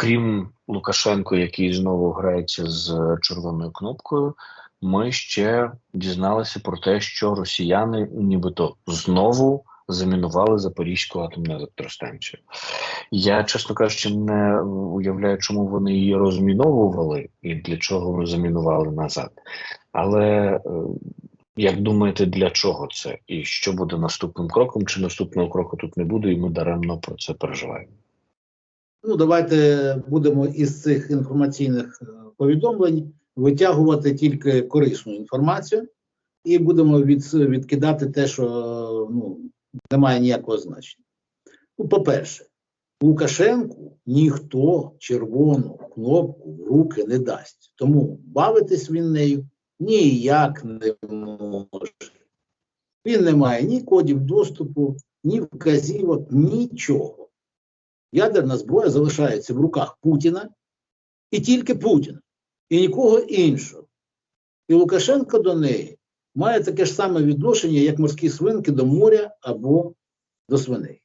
окрім Лукашенко, який знову грається з червоною кнопкою, ми ще дізналися про те, що росіяни нібито знову замінували Запорізьку атомну електростанцію. Я, чесно кажучи, не уявляю, чому вони її розміновували і для чого замінували назад. Але е, як думаєте, для чого це? І що буде наступним кроком? Чи наступного кроку тут не буде, і ми даремно про це переживаємо? Ну, давайте будемо із цих інформаційних е, повідомлень витягувати тільки корисну інформацію, і будемо від, відкидати те, що ну, не має ніякого значення. Ну, по-перше, Лукашенку ніхто червону кнопку в руки не дасть. Тому бавитись він нею ніяк не може. Він не має ні кодів доступу, ні вказівок, нічого. Ядерна зброя залишається в руках Путіна і тільки Путіна, і нікого іншого. І Лукашенко до неї має таке ж саме відношення, як морські свинки до моря або до свиней.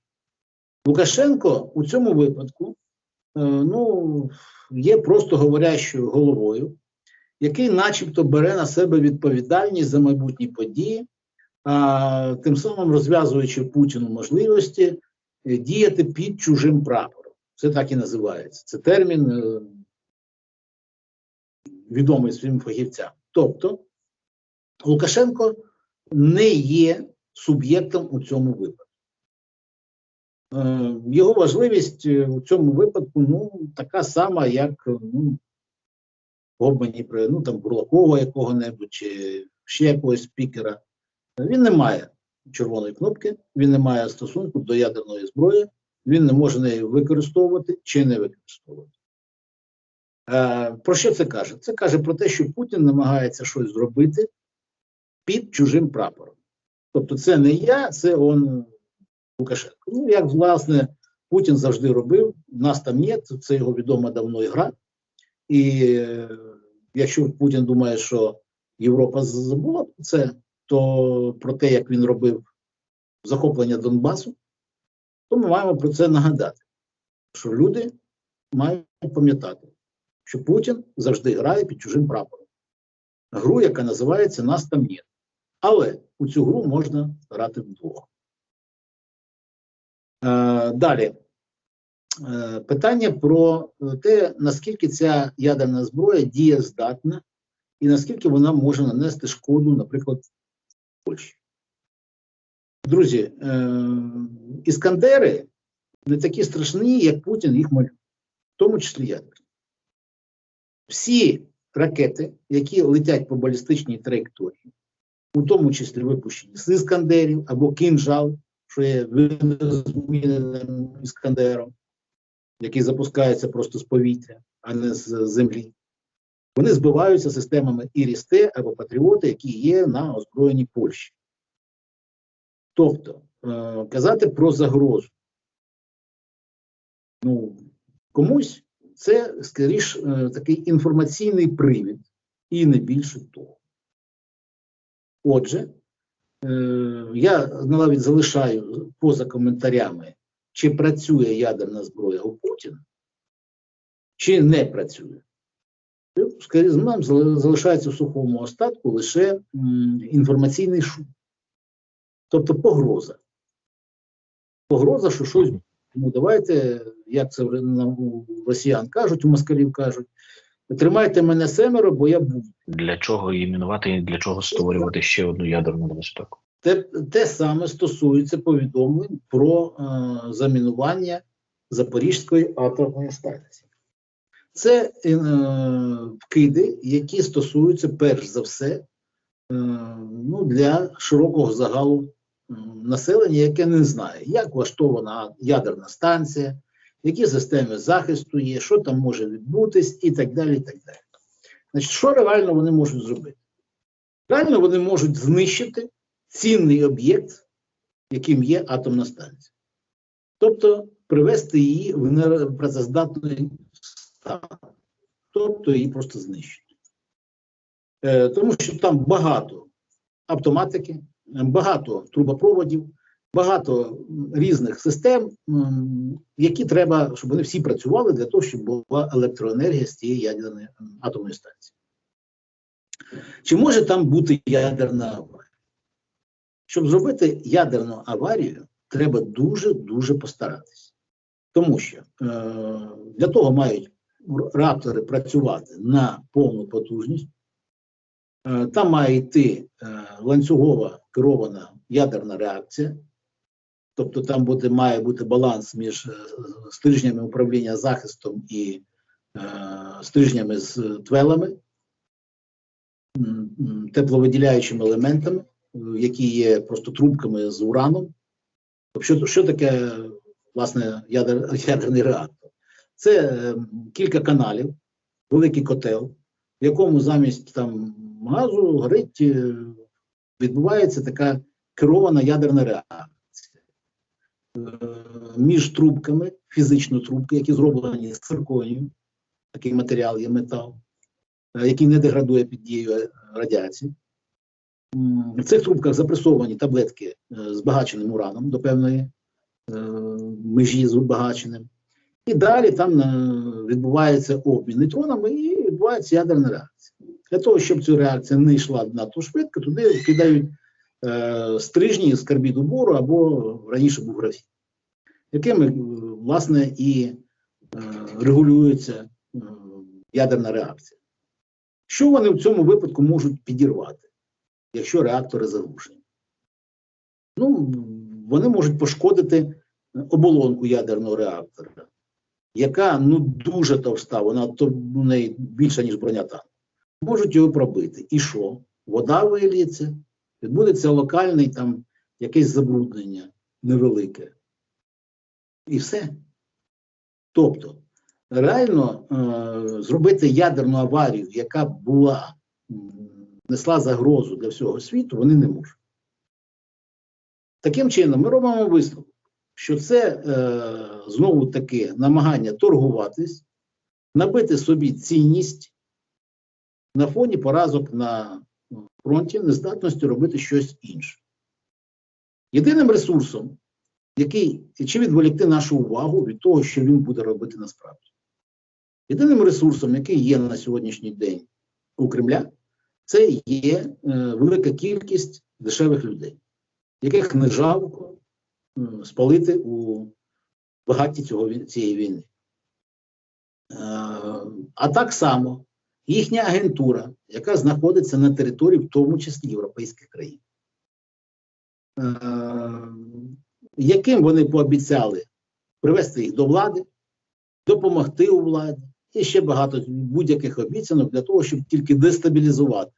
Лукашенко у цьому випадку е, ну, є просто говорящою головою, який начебто бере на себе відповідальність за майбутні події, а тим самим розв'язуючи Путіну можливості діяти під чужим прапором. Це так і називається. Це термін е, відомий своїм фахівцям. Тобто Лукашенко не є суб'єктом у цьому випадку. Е, його важливість у цьому випадку ну, така сама, як ну, обмані ну, там Бурлакова якого-небудь чи ще якогось спікера. Він не має червоної кнопки, він не має стосунку до ядерної зброї, він не може неї використовувати чи не використовувати. Е, Про що це каже? Це каже про те, що Путін намагається щось зробити під чужим прапором. Тобто, це не я, це он Лукашенко. Ну, як власне Путін завжди робив, нас там є, це його відома давно ігра. І е, якщо Путін думає, що Європа забула це, то про те, як він робив захоплення Донбасу, то ми маємо про це нагадати, що люди мають пам'ятати, що Путін завжди грає під чужим прапором. Гру, яка називається Нас там є. Але у цю гру можна грати вдвох. Е, далі. Е, питання про те, наскільки ця ядерна зброя дієздатна і наскільки вона може нанести шкоду, наприклад, Польщі. Друзі, е, іскандери не такі страшні, як Путін їх малює, в тому числі ядерні. Всі ракети, які летять по балістичній траєкторії, у тому числі випущені з іскандерів або кінжал, що є зміненим іскандером, який запускається просто з повітря, а не з землі. Вони збиваються системами ІРІСТЕ або Патріоти, які є на озброєнні Польщі. Тобто, е казати про загрозу ну, комусь це, скоріш, е такий інформаційний привід, і не більше того. Отже, е я навіть залишаю поза коментарями, чи працює ядерна зброя у Путіна, чи не працює. Скоріше, нам залишається в сухому остатку лише інформаційний шум. Тобто погроза. Погроза, що щось. Тому давайте, як це у росіян кажуть, у москалів кажуть, тримайте мене семеро, бо я буду. Для чого її мінувати і для чого створювати ще одну ядерну небезпеку? Те, те саме стосується повідомлень про е, замінування Запорізької атомної станції. Це е, вкиди, які стосуються перш за все е, ну, для широкого загалу населення, яке не знає, як влаштована ядерна станція, які системи захисту є, що там може відбутись, і так далі. і так далі. Значить, Що реально вони можуть зробити? Реально вони можуть знищити цінний об'єкт, яким є атомна станція. Тобто привести її в непрацездатний Тобто її просто знищити. Е, тому що там багато автоматики, багато трубопроводів, багато різних систем, які треба, щоб вони всі працювали для того, щоб була електроенергія з цієї ядерної атомної станції. Чи може там бути ядерна аварія? Щоб зробити ядерну аварію, треба дуже-дуже постаратися. Тому що е, для того мають реактори працювати на повну потужність. Е, Там має йти е, ланцюгова керована ядерна реакція, тобто там буде, має бути баланс між е, стрижнями управління захистом і стрижнями з твелами, тепловиділяючими елементами, які є просто трубками з ураном. Тобто, що, що таке власне ядер, ядерний реактор? Це е, кілька каналів, великий котел, в якому замість там газу горить, е, відбувається така керована ядерна реакція. Е, Між трубками, фізично трубки, які зроблені з цирконію, такий матеріал є метал, який не деградує під дією радіації. В цих трубках запресовані таблетки е, збагаченим ураном до певної межі з збагаченим. І далі там е, відбувається обмін нейтронами і відбувається ядерна реакція. Для того, щоб ця реакція не йшла надто швидко, туди кидають е, стрижні з карбіду бору або раніше був графіт, якими, е, власне, і е, регулюється е, ядерна реакція. Що вони в цьому випадку можуть підірвати, якщо реактори заглушені? Ну, вони можуть пошкодити оболонку ядерного реактора, яка ну дуже товста, вона в неї більша, ніж броня танку. Можуть його пробити. І що? Вода виліється, відбудеться локальне там якесь забруднення невелике. І все. Тобто, реально е, зробити ядерну аварію, яка була, несла загрозу для всього світу, вони не можуть. Таким чином, ми робимо висновок, що це е, знову таки намагання торгуватись, набити собі цінність на фоні поразок на фронті, нездатності робити щось інше. Єдиним ресурсом, який чи відволікти нашу увагу від того, що він буде робити насправді. Єдиним ресурсом, який є на сьогоднішній день у Кремля, це є е, велика кількість дешевих людей, яких не жалко спалити у багаті цього, цієї війни. Е, а так само їхня агентура, яка знаходиться на території, в тому числі європейських країн, е, яким вони пообіцяли привести їх до влади, допомогти у владі, і ще багато будь-яких обіцянок для того, щоб тільки дестабілізувати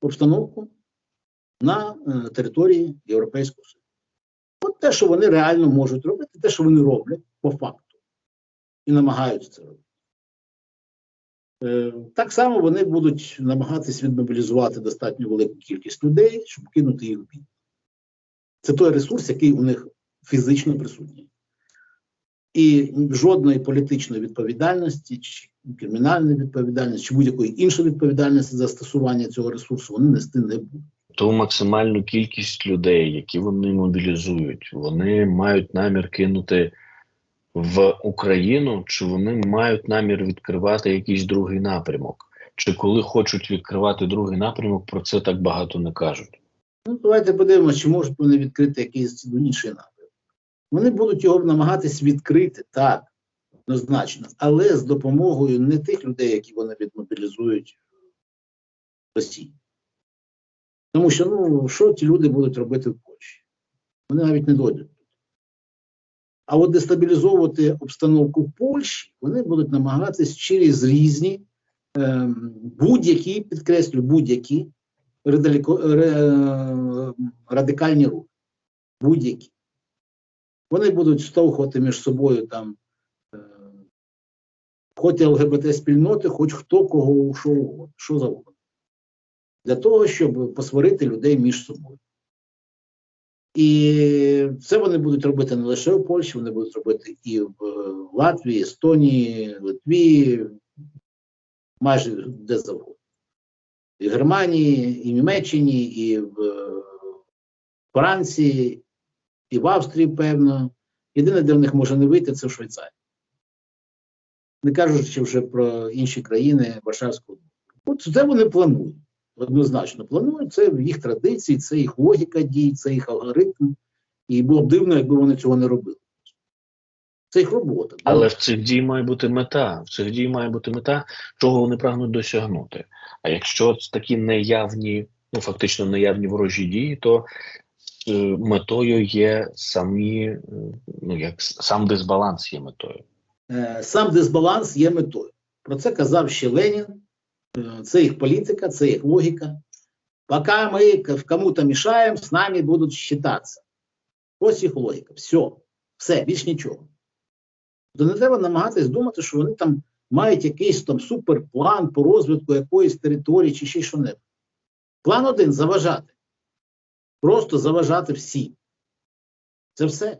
обстановку на е, території Європейського Союзу. От те, що вони реально можуть робити, те, що вони роблять по факту, і намагаються це робити. Е, Так само вони будуть намагатись відмобілізувати достатньо велику кількість людей, щоб кинути їх в бій. Це той ресурс, який у них фізично присутній. І жодної політичної відповідальності, чи кримінальної відповідальності, чи будь-якої іншої відповідальності за застосування цього ресурсу вони нести не будуть. Ту максимальну кількість людей, які вони мобілізують, вони мають намір кинути в Україну, чи вони мають намір відкривати якийсь другий напрямок? Чи коли хочуть відкривати другий напрямок, про це так багато не кажуть? Ну, давайте подивимося, чи можуть вони відкрити якийсь інший напрямок. Вони будуть його намагатись відкрити так, однозначно, але з допомогою не тих людей, які вони відмобілізують в Росії. Тому що, ну, що ті люди будуть робити в Польщі? Вони навіть не дойдуть. А от дестабілізовувати обстановку в Польщі вони будуть намагатись через різні ем, будь-які, підкреслю, будь-які ре- радикальні рухи. Будь-які. Вони будуть штовхувати між собою там е, хоч ЛГБТ-спільноти, хоч хто кого що, угодно, що завгодно. Для того, щоб посварити людей між собою. І це вони будуть робити не лише в Польщі, вони будуть робити і в е, Латвії, Естонії, Литві, майже де завгодно. І в Германії, і в Німеччині, і в е, Франції, і в Австрії, певно. Єдине, де в них може не вийти, це в Швейцарії. Не кажучи вже про інші країни Варшавського. От це вони планують. Однозначно планують. Це їх традиції, це їх логіка дій, це їх алгоритм. І було б дивно, якби вони цього не робили. Це їх робота. Але в цих дій має бути мета. В цих дій має бути мета, чого вони прагнуть досягнути. А якщо такі неявні, ну фактично неявні ворожі дії, то е, метою є самі, е, ну як сам дисбаланс є метою. Е, сам дисбаланс є метою. Про це казав ще Ленін. Е, Це їх політика, це їх логіка. Поки ми кому-то мішаємо, з нами будуть считатися. Ось їх логіка. Все, все, більш нічого. То не треба намагатись думати, що вони там мають якийсь там суперплан по розвитку якоїсь території чи ще що-небудь. План один заважати. Просто заважати всім. Це все.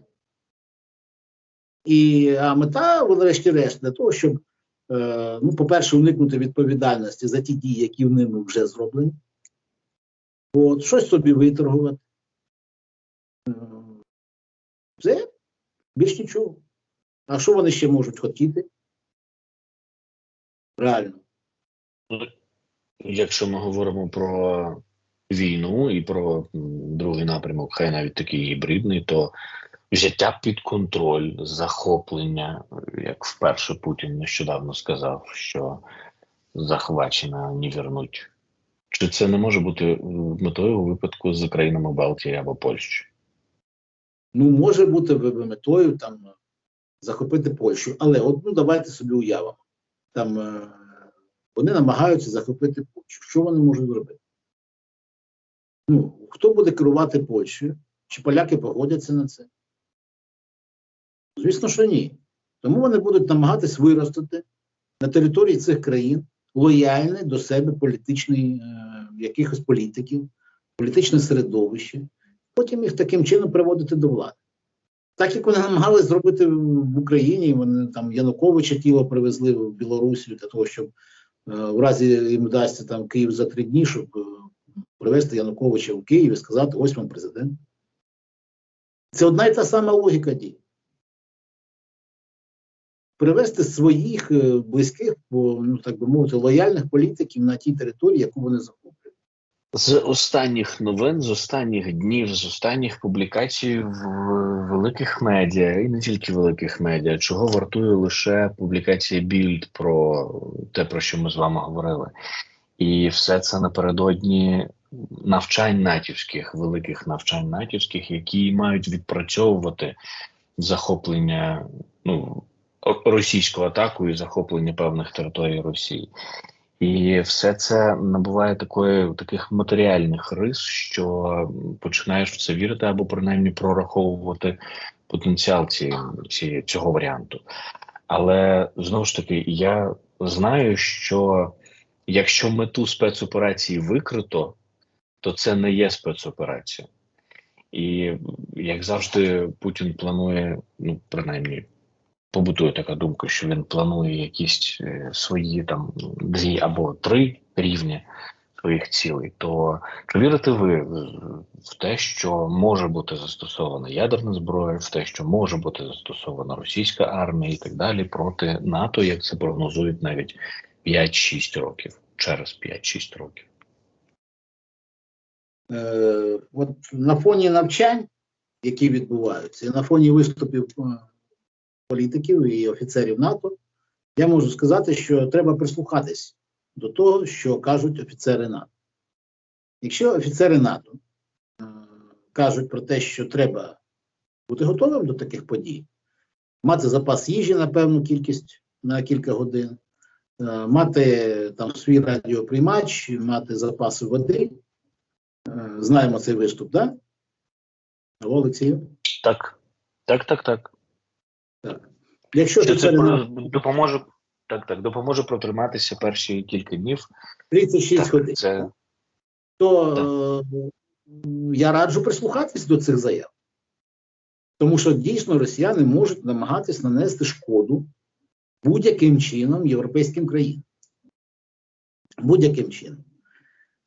І а мета, врешті-решт, для того, щоб, ну, по-перше, уникнути відповідальності за ті дії, які в ними вже зроблені. От, щось собі виторгувати. Е, Це більш нічого. А що вони ще можуть хотіти? Реально. Якщо ми говоримо про війну і про другий напрямок, хай навіть такий гібридний, то взяття під контроль, захоплення, як вперше Путін нещодавно сказав, що захвачена не вернуть. Чи це не може бути е, метою у випадку з країнами Балтії або Польщі? Ну, може бути метою там захопити Польщу, але от ну давайте собі уявимо. Там е, вони намагаються захопити Польщу. Що вони можуть зробити? Ну, хто буде керувати Польщею? Чи поляки погодяться на це? Звісно, що ні. Тому вони будуть намагатись виростити на території цих країн лояльний до себе політичний е, якихось політиків, політичне середовище, потім їх таким чином приводити до влади. Так як вони намагалися зробити в Україні, вони там Януковича тіло привезли в Білорусію для того, щоб е, в разі їм вдасться там Київ за три дні, щоб е, привезти Януковича в Київ і сказати, ось вам президент. Це одна і та сама логіка дій. Привести своїх е, близьких, ну так би мовити, лояльних політиків на тій території, яку вони захоплюють. З останніх новин, з останніх днів, з останніх публікацій в великих медіа, і не тільки великих медіа, чого вартує лише публікація Більд про те, про що ми з вами говорили. І все це напередодні навчань натівських, великих навчань натівських, які мають відпрацьовувати захоплення ну, російську атаку і захоплення певних територій Росії. І все це набуває такої таких матеріальних рис, що починаєш в це вірити або принаймні прораховувати потенціал ці, ці, цього варіанту. Але знову ж таки, я знаю, що якщо мету спецоперації викрито, то це не є спецоперація. І як завжди, Путін планує, ну принаймні, побутує така думка, що він планує якісь е, свої там дві або три рівні своїх цілей. То чи вірите ви в- в те, що може бути застосована ядерна зброя, в те, що може бути застосована російська армія і так далі проти НАТО, як це прогнозують навіть 5-6 років, через 5-6 років? Е, от на фоні навчань, які відбуваються, і на фоні виступів е, політиків і офіцерів НАТО, я можу сказати, що треба прислухатись до того, що кажуть офіцери НАТО. Якщо офіцери НАТО е, кажуть про те, що треба бути готовим до таких подій, мати запас їжі на певну кількість на кілька годин, е, мати там свій радіоприймач, мати запаси води. Е, Знаємо цей виступ, так? Да? Олексію? Так, так, так, так. Так. Якщо Що це офіцери про- НАТО допоможе так, так, допоможе протриматися перші кілька днів. 36 Так, годин, це то е, я раджу прислухатись до цих заяв. Тому що дійсно росіяни можуть намагатись нанести шкоду будь-яким чином європейським країнам. Будь-яким чином.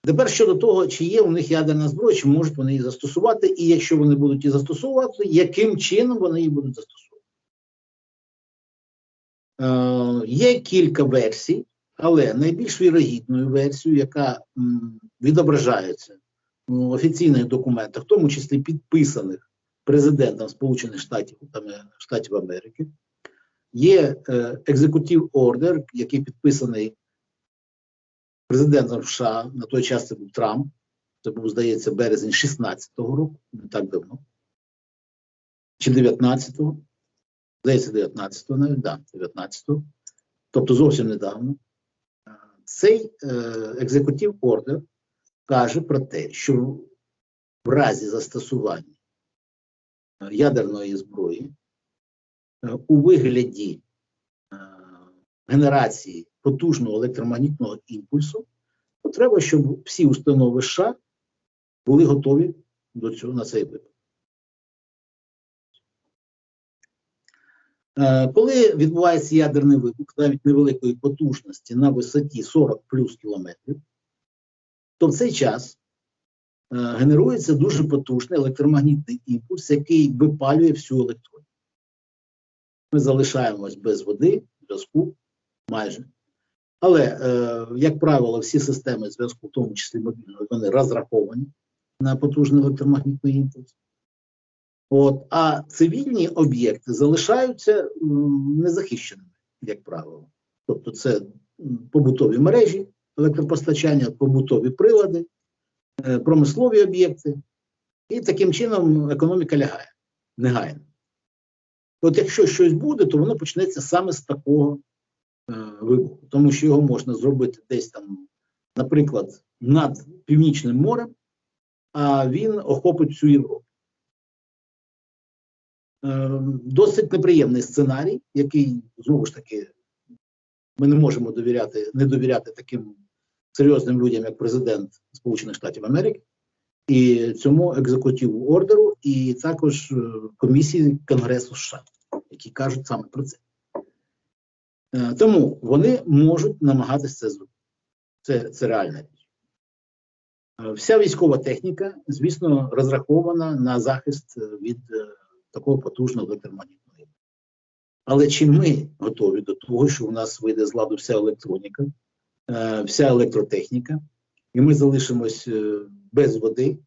Тепер щодо того, чи є у них ядерна зброя, чи можуть вони її застосувати, і якщо вони будуть її застосовувати, яким чином вони її будуть застосовувати? Е, є кілька версій, але найбільш вірогідною версією, яка відображається в офіційних документах, в тому числі підписаних президентом Сполучених Штатів, е, Штатів Америки, є екзекутив ордер, який підписаний президентом США, на той час це був Трамп, це був, здається, березень 16-го року, не так давно, чи 19-го, здається, 19-го навіть, да, 19-го, тобто зовсім недавно. Цей е, екзекутив ордер каже про те, що в разі застосування е, ядерної зброї е, у вигляді генерації потужного електромагнітного імпульсу, треба, щоб всі установи США були готові до цього на цей випадок. Коли відбувається ядерний вибух, навіть невеликої потужності на висоті 40 плюс кілометрів, то в цей час е, генерується дуже потужний електромагнітний імпульс, який випалює всю електроніку. Ми залишаємось без води, зв'язку майже. Але, е, як правило, всі системи зв'язку, в тому числі мобільного, вони розраховані на потужний електромагнітний імпульс. От, а цивільні об'єкти залишаються незахищеними, як правило. Тобто, це побутові мережі електропостачання, побутові прилади, е, промислові об'єкти, і таким чином економіка лягає негайно. От якщо щось буде, то воно почнеться саме з такого е, вибуху, тому що його можна зробити десь там, наприклад, над Північним морем, а він охопить всю Європу. Е, досить неприємний сценарій, який знову ж таки ми не можемо довіряти, не довіряти таким серйозним людям, як президент Сполучених Штатів Америки, і цьому екзекутиву ордеру, і також е, комісії Конгресу США, які кажуть саме про це. Е, Тому вони можуть намагатися це зробити. Це, це реальна річ. Е, Вся військова техніка, звісно, розрахована на захист від такого потужного електромагнітного. Але чи ми готові до того, що у нас вийде з ладу вся електроніка, е, вся електротехніка, і ми залишимось е, без води,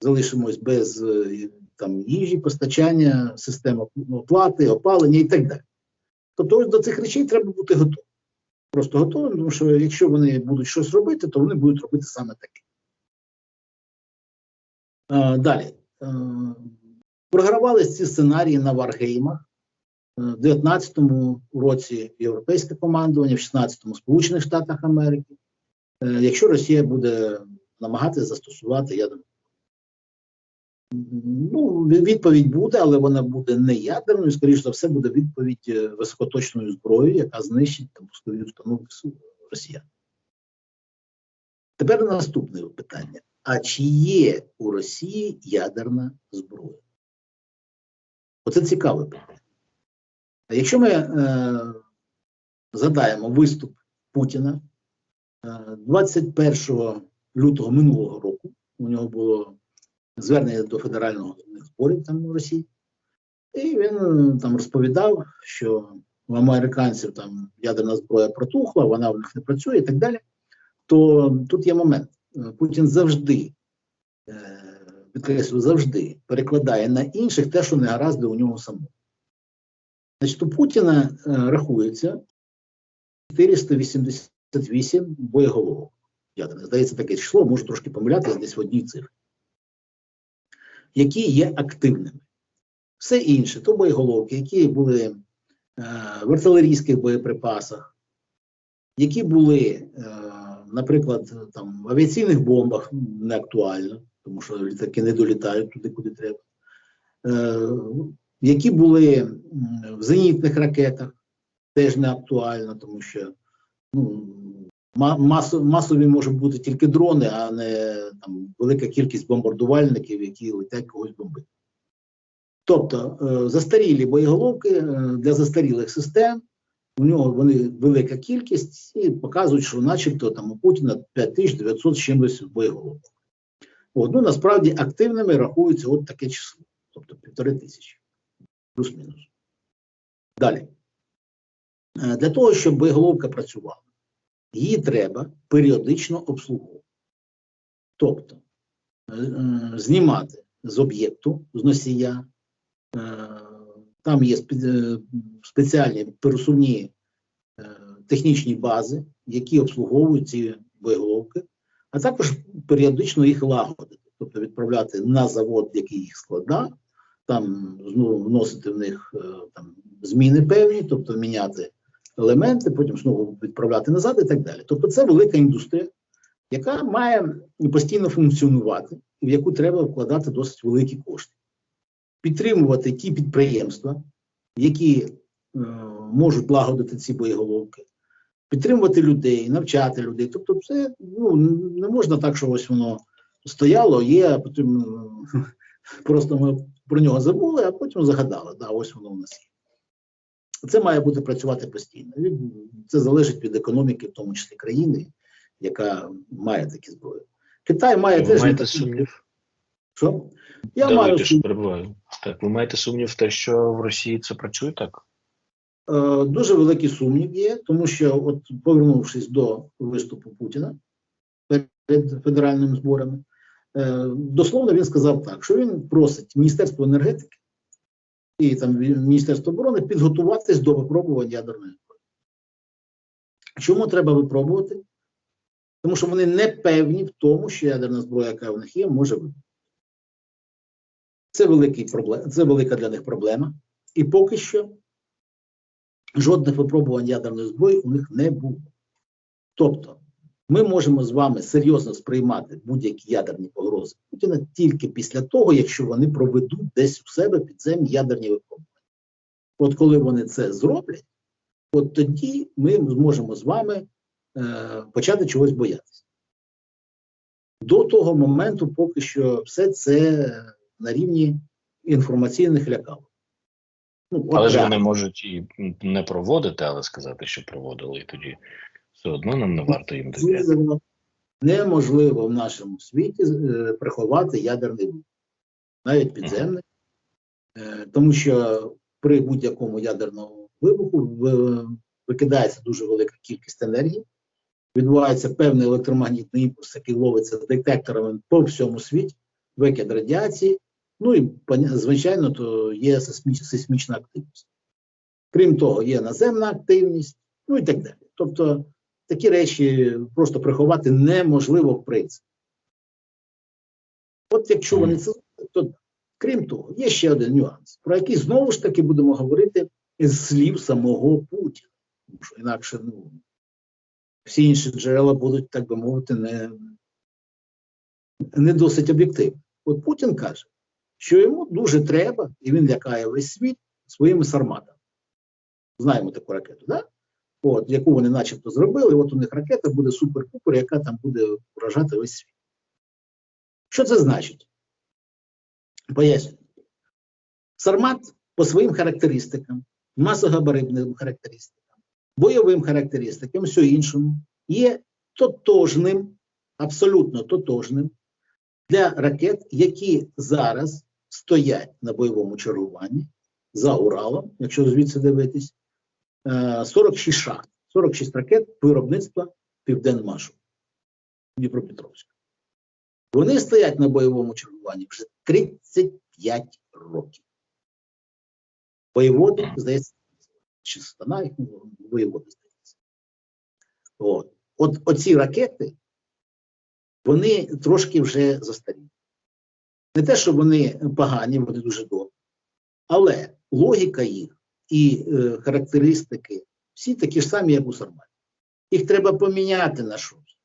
залишимось без е, там, їжі, постачання, системи оплати, опалення і так далі. Тобто, до цих речей треба бути готовим. Просто готовим, тому що якщо вони будуть щось робити, то вони будуть робити саме таке. Далі. Програвались ці сценарії на варгеймах. Е, В 19-му році європейське командування, в 16-му Сполучених Штатах Америки. Е, Якщо Росія буде намагатися застосувати ядерну. Ну, відповідь буде, але вона буде не ядерною, скоріш за все, буде відповідь е, високоточною зброєю, яка знищить там пускові установки росіян. Тепер наступне питання: а чи є у Росії ядерна зброя? Оце цікаве питання. Якщо ми е, згадаємо виступ Путіна е, 21 лютого минулого року, у нього було звернення до федерального зборів там в Росії, і він е, там розповідав, що у американців там ядерна зброя протухла, вона в них не працює і так далі. То тут є момент. Е, Путін завжди, е, підкреслю, завжди перекладає на інших те, що не гаразд у нього самого. Значить, у Путіна е, рахується 488 боєголовок. Ядерних. Здається, таке число, можу трошки помилятися десь в одній цифрі, які є активними. Все інше, то боєголовки, які були е, в артилерійських боєприпасах, які були, е, наприклад, там, в авіаційних бомбах, не актуально, тому що літаки не долітають туди, куди треба. Е, які були в зенітних ракетах, теж не актуально, тому що ну, ма- масові можуть бути тільки дрони, а не там, велика кількість бомбардувальників, які летять когось бомбити. Тобто е, застарілі боєголовки е, для застарілих систем, У нього вони велика кількість і показують, що начебто там у Путіна 5900 з чимось боєголовок. От, ну насправді активними рахується от таке число, тобто півтори тисячі, плюс-мінус. Далі. Е, Для того, щоб боєголовка працювала, її треба періодично обслуговувати. Тобто е, е, знімати з об'єкту, з носія. Там є спеціальні пересувні технічні бази, які обслуговують ці боєголовки, а також періодично їх лагодити, тобто відправляти на завод, який їх складав, там знову вносити в них е, там, зміни певні, тобто міняти елементи, потім знову відправляти назад і так далі. Тобто це велика індустрія, яка має постійно функціонувати, і в яку треба вкладати досить великі кошти. Підтримувати ті підприємства, які е, можуть лагодити ці боєголовки, підтримувати людей, навчати людей. Тобто, це ну, не можна так, що ось воно стояло, є, а потім е, просто ми про нього забули, а потім згадали. Да, ось воно у нас є. Це має бути працювати постійно. Це залежить від економіки, в тому числі країни, яка має такі зброї. Китай має Ви теж маєте такі- сумнів? Що? Я Давайте, маю перебуваю. Так, ви маєте сумнів в те, що в Росії це працює так? Е, Дуже великий сумнів є, тому що, от повернувшись до виступу Путіна перед федеральними зборами, е, дословно він сказав так, що він просить Міністерство енергетики і там Міністерство оборони підготуватись до випробувань ядерної зброї. Чому треба випробувати? Тому що вони не певні в тому, що ядерна зброя, яка в них є, може вибухнути. Це великий проблем, це велика для них проблема. І поки що жодних випробувань ядерної зброї у них не було. Тобто, ми можемо з вами серйозно сприймати будь-які ядерні погрози Путіна тільки після того, якщо вони проведуть десь у себе підземні ядерні випробування. От коли вони це зроблять, от тоді ми зможемо з вами е, почати чогось боятися. До того моменту, поки що, все це на рівні інформаційних лякавок. Ну, Але ж вони можуть і не проводити, але сказати, що проводили, і тоді все одно нам не варто їм довіряти. Неможливо, неможливо в нашому світі е, приховати ядерний вибух, навіть підземний, Е, тому що при будь-якому ядерному вибуху в- викидається дуже велика кількість енергії, відбувається певний електромагнітний імпульс, який ловиться детекторами по всьому світі, викид радіації. Ну і звичайно, то є сейсміч- сейсмічна активність. Крім того, є наземна активність, ну і так далі. Тобто такі речі просто приховати неможливо в принципі. От якщо вони це то крім того, є ще один нюанс, про який знову ж таки будемо говорити з слів самого Путіна. Тому що інакше ну, всі інші джерела будуть, так би мовити, не, не досить об'єктивні. От Путін каже, що йому дуже треба, і він лякає весь світ своїми сарматами. Знаємо таку ракету. Да? от, яку вони начебто зробили, от у них ракета буде супер-пупер, яка там буде вражати весь світ. Що це значить? Пояснюю. Сармат по своїм характеристикам, масогабаритним характеристикам, бойовим характеристикам, все іншому, є тотожним, абсолютно тотожним для ракет, які зараз стоять на бойовому чергуванні за Уралом, якщо звідси дивитись, е, 46 шахт, 46 ракет виробництва Південмашу Дніпропетровська. Вони стоять на бойовому чергуванні вже 35 років. Воєводи, здається, чи стана їх воєводи, здається. От. От оці ракети, вони трошки вже застаріли. Не те, що вони погані, вони дуже добрі, але логіка їх і е, характеристики всі такі ж самі, як у Сарматі. Їх треба поміняти на щось.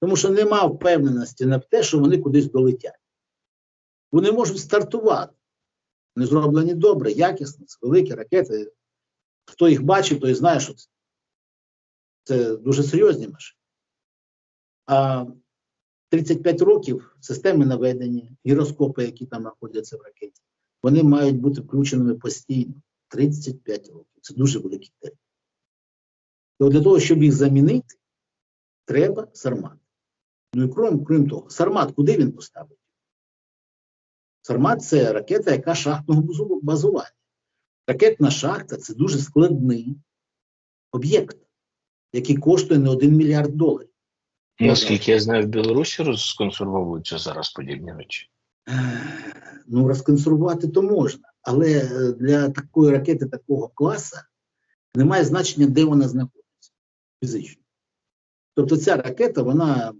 Тому що нема впевненості на те, що вони кудись долетять. Вони можуть стартувати. Вони зроблені добре, якісно, це великі ракети. Хто їх бачив, той знає, що це. Це дуже серйозні машини. А 35 років системи наведення, гіроскопи, які там знаходяться в ракеті, вони мають бути включеними постійно. 35 років. Це дуже великий термін. То для того, щоб їх замінити, треба Сармат. Ну і крім, крім того, Сармат куди він поставить? Сармат це ракета, яка шахтного базування. Ракетна шахта це дуже складний об'єкт, який коштує не 1 мільярд доларів. Наскільки я знаю, в Білорусі розконсервовуються зараз подібні речі. Ну, розконсервувати то можна, але е, для такої ракети такого класу немає значення, де вона знаходиться фізично. Тобто ця ракета, вона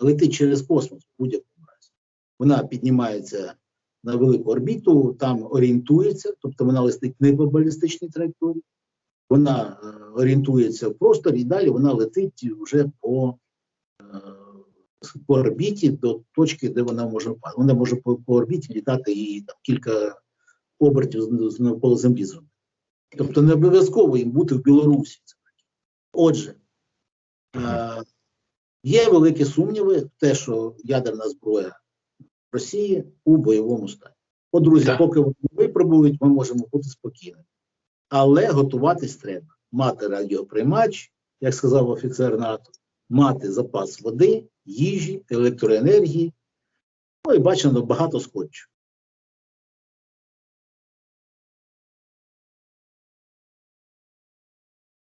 летить через космос в будь-якому разі. Вона піднімається на велику орбіту, там орієнтується, тобто вона летить не по балістичній траєкторії, вона е, орієнтується в просторі і далі вона летить вже по, е, по орбіті до точки, де вона може впасти. Вона може по, по орбіті літати і там, кілька обертів з- з- навколо землі зробити. Тобто не обов'язково їм бути в Білорусі. Отже, е, є великі сумніви в те, що ядерна зброя Росії у бойовому стані. От, друзі, Так. поки вони випробують, ми можемо бути спокійними. Але готуватись треба. Мати радіоприймач, як сказав офіцер НАТО, мати запас води, їжі, електроенергії. Ну і бачено багато скотчу.